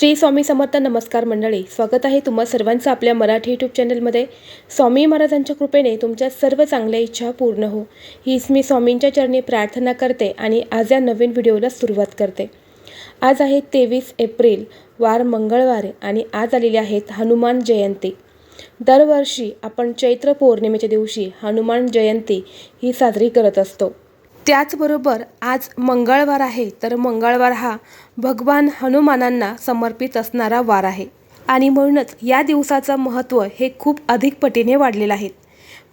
श्री स्वामी समर्थ नमस्कार मंडळी स्वागत आहे तुम्हा सर्वांचं आपल्या मराठी यूट्यूब चॅनलमध्ये स्वामी महाराजांच्या कृपेने तुमच्या सर्व चांगल्या इच्छा पूर्ण हो. हीच मी स्वामींच्या चरणी प्रार्थना करते आणि आज या नवीन व्हिडिओला सुरुवात करते. आज आहे तेवीस एप्रिल वार मंगळवार आणि आज आलेले आहेत हनुमान जयंती. दरवर्षी आपण चैत्र पौर्णिमेच्या दिवशी हनुमान जयंती ही साजरी करत असतो. त्याचबरोबर आज मंगळवार आहे तर मंगळवार हा भगवान हनुमानांना समर्पित असणारा वार आहे. आणि म्हणूनच या दिवसाचं महत्त्व हे खूप अधिक पटीने वाढलेलं आहे.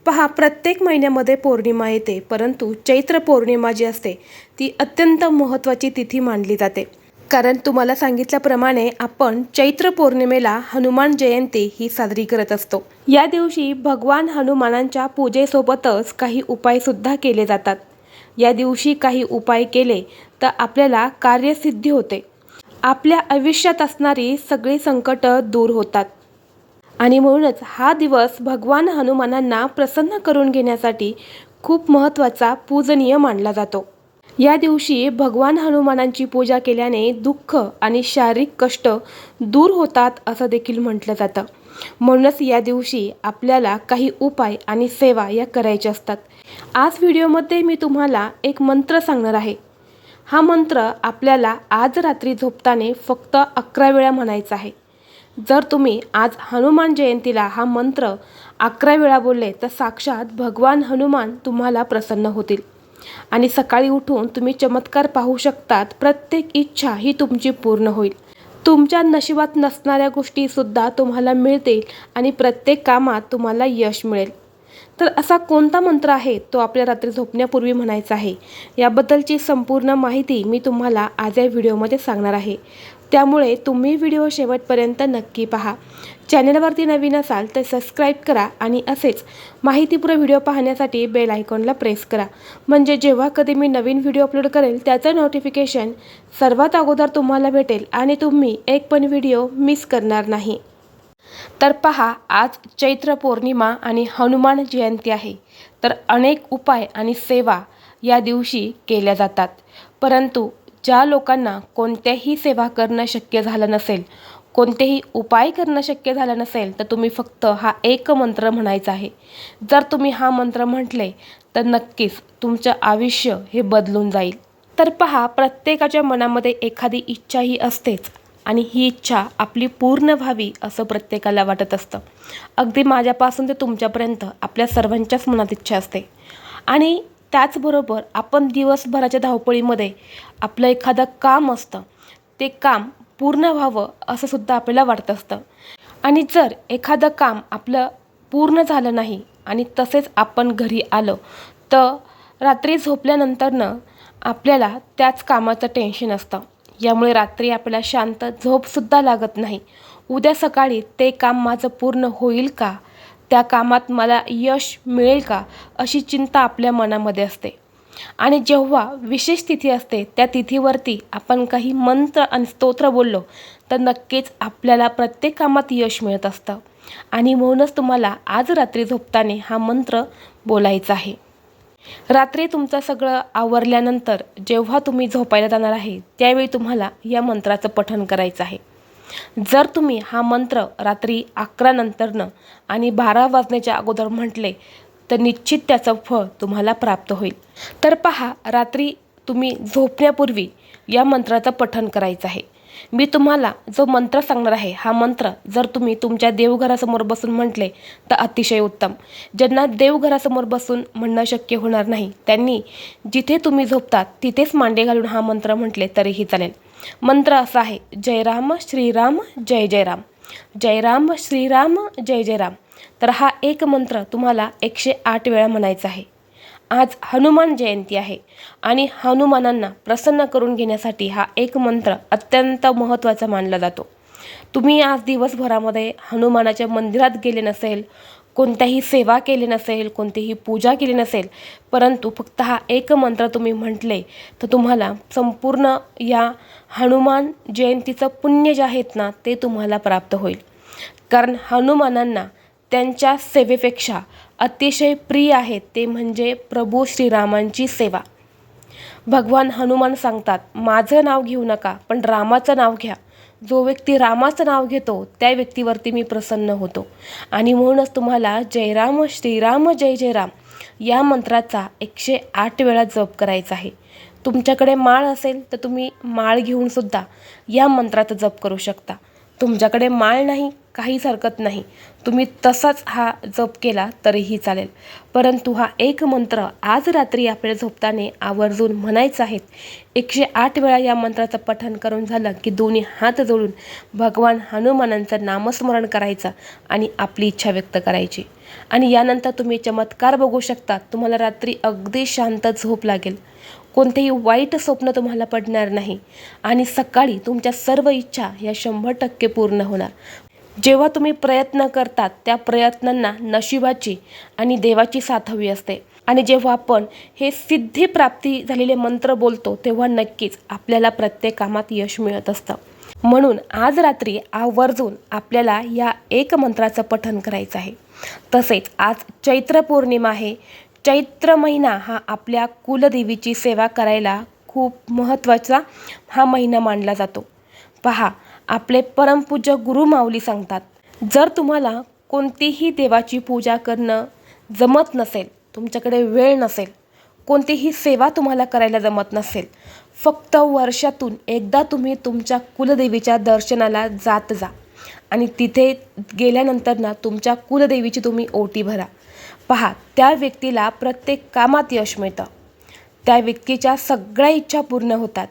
पहा प्रत्येक महिन्यामध्ये पौर्णिमा येते परंतु चैत्र पौर्णिमा जी असते ती अत्यंत महत्त्वाची तिथी मानली जाते. कारण तुम्हाला सांगितल्याप्रमाणे आपण चैत्र पौर्णिमेला हनुमान जयंती ही साजरी करत असतो. या दिवशी भगवान हनुमानांच्या पूजेसोबतच काही उपायसुद्धा केले जातात. या दिवशी काही उपाय केले तर आपल्याला कार्यसिद्धी होते. आपल्या आयुष्यात असणारी सगळी संकटं दूर होतात. आणि म्हणूनच हा दिवस भगवान हनुमानांना प्रसन्न करून घेण्यासाठी खूप महत्त्वाचा पूजनीय मानला जातो. या दिवशी भगवान हनुमानांची पूजा केल्याने दुःख आणि शारीरिक कष्ट दूर होतात असं देखील म्हटलं जातं. म्हणूनच या दिवशी आपल्याला काही उपाय आणि सेवा या करायच्या असतात. आज व्हिडिओमध्ये मी तुम्हाला एक मंत्र सांगणार आहे. हा मंत्र आपल्याला आज रात्री झोपताना फक्त अकरा वेळा म्हणायचा आहे. जर तुम्ही आज हनुमान जयंतीला हा मंत्र अकरा वेळा बोलले तर साक्षात भगवान हनुमान तुम्हाला प्रसन्न होतील. आणि सकाळी उठून तुम्ही चमत्कार पाहू शकतात प्रत्येक इच्छा ही तुमची पूर्ण होईल. तुमच्या नशिबात नसणाऱ्या गोष्टीसुद्धा तुम्हाला मिळतील आणि प्रत्येक कामात तुम्हाला यश मिळेल. तर असा कोणता मंत्र आहे तो आपल्या रात्री झोपण्यापूर्वी म्हणायचा आहे? याबद्दलची संपूर्ण माहिती मी तुम्हाला आज या व्हिडिओमध्ये सांगणार आहे. त्यामुळे तुम्ही व्हिडिओ शेवटपर्यंत नक्की पहा. चॅनलवरती नवीन असाल तर सबस्क्राईब करा आणि असेच माहितीपूर्ण व्हिडिओ पाहण्यासाठी बेल आयकॉनला प्रेस करा. म्हणजे जेव्हा कधी मी नवीन व्हिडिओ अपलोड करेल त्याचं नोटिफिकेशन सर्वात अगोदर तुम्हाला भेटेल आणि तुम्ही एक पण व्हिडिओ मिस करणार नाही. तर पहा आज चैत्र पौर्णिमा आणि हनुमान जयंती आहे. तर अनेक उपाय आणि सेवा या दिवशी केल्या जातात. परंतु ज्या लोकांना कोणत्याही सेवा करणं शक्य झालं नसेल कोणतेही उपाय करणं शक्य झालं नसेल तर तुम्ही फक्त हा एक मंत्र म्हणायचा आहे. जर तुम्ही हा मंत्र म्हटले तर नक्कीच तुमचं आयुष्य हे बदलून जाईल. तर पहा प्रत्येकाच्या मनामध्ये एखादी इच्छा ही असतेच. आणि ही इच्छा आपली पूर्ण व्हावी असं प्रत्येकाला वाटत असतं. अगदी माझ्यापासून ते तुमच्यापर्यंत आपल्या सर्वांच्याच मनात इच्छा असते. आणि त्याचबरोबर आपण दिवसभराच्या धावपळीमध्ये आपलं एखादं काम असतं ते काम पूर्ण व्हावं असं सुद्धा आपल्याला वाटत असतं. आणि जर एखादं काम आपलं पूर्ण झालं नाही आणि तसेच आपण घरी आलो तर रात्री झोपल्यानंतरनं आपल्याला त्याच कामाचं टेन्शन असतं. यामुळे रात्री आपल्याला शांत झोपसुद्धा लागत नाही. उद्या सकाळी ते काम माझं पूर्ण होईल का? त्या कामात मला यश मिळेल का? अशी चिंता आपल्या मनामध्ये असते. आणि जेव्हा विशेष तिथी असते त्या तिथीवरती आपण काही मंत्र आणि स्तोत्र बोललो तर नक्कीच आपल्याला प्रत्येक कामात यश मिळत असतं. आणि म्हणूनच तुम्हाला आज रात्री झोपताना हा मंत्र बोलायचा आहे. रात्री तुमचं सगळं आवरल्यानंतर जेव्हा तुम्ही झोपायला जाणार आहे त्यावेळी तुम्हाला या मंत्राचं पठण करायचं आहे. जर तुम्ही हा मंत्र रात्री अकरानंतरनं आणि बारा वाजण्याच्या अगोदर म्हटले तर निश्चित त्याचं फळ तुम्हाला प्राप्त होईल. तर पहा रात्री तुम्ही झोपण्यापूर्वी या मंत्राचं पठण करायचं आहे. मी तुम्हाला जो मंत्र सांगणार आहे हा मंत्र जर तुम्ही तुमच्या देवघरासमोर बसून म्हटले तर अतिशय उत्तम. ज्यांना देवघरासमोर बसून म्हणणं शक्य होणार नाही त्यांनी जिथे तुम्ही झोपतात तिथेच मांडे घालून हा मंत्र म्हटले तरीही चालेल. मंत्र असा आहे जय राम श्रीराम जय जय राम. जय राम श्रीराम जय जय राम. तर हा एक मंत्र तुम्हाला एकशे आठ वेळा म्हणायचा आहे. आज हनुमान जयंती आहे आणि हनुमानांना प्रसन्न करून घेण्यासाठी हा एक मंत्र अत्यंत महत्त्वाचा मानला जातो. तुम्ही आज दिवसभरामध्ये हनुमानाच्या मंदिरात गेले नसेल कोणत्याही सेवा केली नसेल कोणतीही पूजा केली नसेल परंतु फक्त हा एक मंत्र तुम्ही म्हटले तर तुम्हाला संपूर्ण या हनुमान जयंतीचं पुण्य जे आहेत ना ते तुम्हाला प्राप्त होईल. कारण हनुमानांना त्यांच्या सेवेपेक्षा अतिशय प्रिय आहे ते म्हणजे प्रभू श्रीरामांची सेवा. भगवान हनुमान सांगतात माझं नाव घेऊ नका पण रामाचं नाव घ्या. जो व्यक्ती रामाचं नाव घेतो त्या व्यक्तीवरती मी प्रसन्न होतो. आणि म्हणूनच तुम्हाला जयराम श्रीराम जय जयराम या मंत्राचा एकशे आठ वेळा जप करायचा आहे. तुमच्याकडे माळ असेल तर तुम्ही माळ घेऊन सुद्धा या मंत्राचा जप करू शकता. तुमच्याकडे माळ नाही काहीच हरकत नाही. तुम्ही तसाच हा जप केला तरीही चालेल. परंतु हा एक मंत्र आज रात्री आपल्या झोपताने आवर्जून म्हणायचा आहे. एकशे आठ वेळा या मंत्राचं पठण करून झालं की दोन्ही हात जोडून भगवान हनुमानांचं नामस्मरण करायचं आणि आपली इच्छा व्यक्त करायची. आणि यानंतर तुम्ही चमत्कार बघू शकता. तुम्हाला रात्री अगदी शांत झोप लागेल. कोणतेही वाईट स्वप्न तुम्हाला पडणार नाही. आणि सकाळी तुमच्या सर्व इच्छा या शंभर टक्के पूर्ण होणार. जेव्हा तुम्ही प्रयत्न करतात त्या प्रयत्नांना नशिबाची आणि देवाची साथ हवी असते. आणि जेव्हा आपण हे सिद्धिप्राप्ती झालेले मंत्र बोलतो तेव्हा नक्कीच आपल्याला प्रत्येक कामात यश मिळत असतं. म्हणून आज रात्री आवर्जून आपल्याला या एक मंत्राचं पठन करायचं आहे. तसेच आज चैत्र पौर्णिमा आहे. चैत्र महिना हा आपल्या कुलदेवीची सेवा करायला खूप महत्त्वाचा हा महिना मानला जातो. पहा आपले परमपूज्य गुरु माऊली सांगतात जर तुम्हाला कोणतीही देवाची पूजा करणं जमत नसेल तुमच्याकडे वेळ नसेल कोणतीही सेवा तुम्हाला करायला जमत नसेल फक्त वर्षातून एकदा तुम्ही तुमच्या कुलदेवीच्या दर्शनाला जात जा आणि तिथे गेल्यानंतर ना तुमच्या कुलदेवीची तुम्ही ओटी भरा. पहा त्या व्यक्तीला प्रत्येक कामात यश मिळतं. त्या व्यक्तीच्या सगळ्या इच्छा पूर्ण होतात.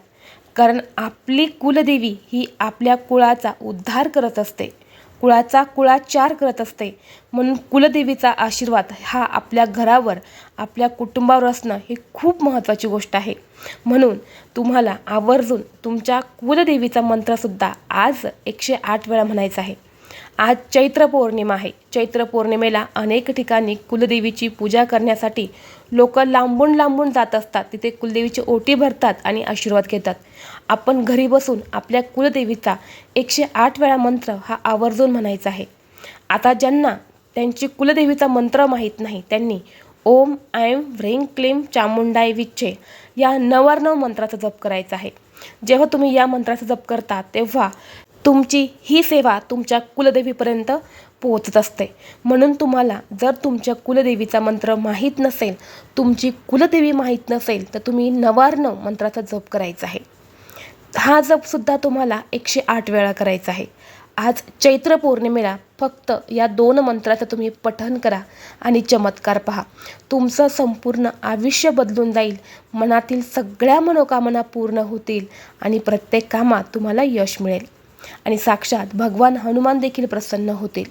कारण आपली कुलदेवी ही आपल्या कुळाचा उद्धार करत असते. कुळाचा कुळाचार करत असते. म्हणून कुलदेवीचा आशीर्वाद हा आपल्या घरावर आपल्या कुटुंबावर असणं ही खूप महत्त्वाची गोष्ट आहे. म्हणून तुम्हाला आवर्जून तुमच्या कुलदेवीचा मंत्रसुद्धा आज एकशे आठ वेळा म्हणायचा आहे. आज चैत्र पौर्णिमा आहे. चैत्र पौर्णिमेला अनेक ठिकाणी कुलदेवीची पूजा करण्यासाठी लोक लांबून लांबून जात असतात. तिथे कुलदेवीची ओटी भरतात आणि आशीर्वाद घेतात. आपण घरी बसून आपल्या कुलदेवीचा एकशे आठ वेळा मंत्र हा आवर्जून म्हणायचा आहे. आता ज्यांना त्यांची कुलदेवीचा मंत्र माहीत नाही त्यांनी ओम ऐम व्रेंग क्लीम चामुंडाय विच्छे या नवार्णव मंत्राचा जप करायचा आहे. जेव्हा तुम्ही या मंत्राचा जप करता तेव्हा तुमची ही सेवा तुमच्या कुलदेवीपर्यंत पोहोचत असते. म्हणून तुम्हाला जर तुमच्या कुलदेवीचा मंत्र माहीत नसेल तुमची कुलदेवी माहीत नसेल तर तुम्ही नवार्णव मंत्राचा जप करायचा आहे. हा जपसुद्धा तुम्हाला एकशे आठ वेळा करायचा आहे. आज चैत्र पौर्णिमेला फक्त या दोन मंत्राचं तुम्ही पठन करा आणि चमत्कार पहा. तुमचं संपूर्ण आयुष्य बदलून जाईल मनातील सगळ्या मनोकामना पूर्ण होतील आणि प्रत्येक कामात तुम्हाला यश मिळेल. आणि साक्षात भगवान हनुमान देखील प्रसन्न होतील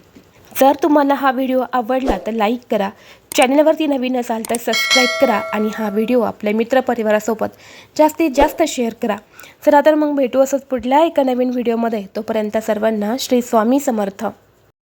जर तुम्हाला हा व्हिडिओ आवडला तर लाईक करा. चॅनलवरती नवीन असाल तर सबस्क्राईब करा आणि हा व्हिडिओ आपल्या मित्रपरिवारासोबत जास्तीत जास्त शेअर करा. चला तर मग भेटू असंच पुढल्या एका नवीन व्हिडिओमध्ये. तोपर्यंत सर्वांना श्री स्वामी समर्थ.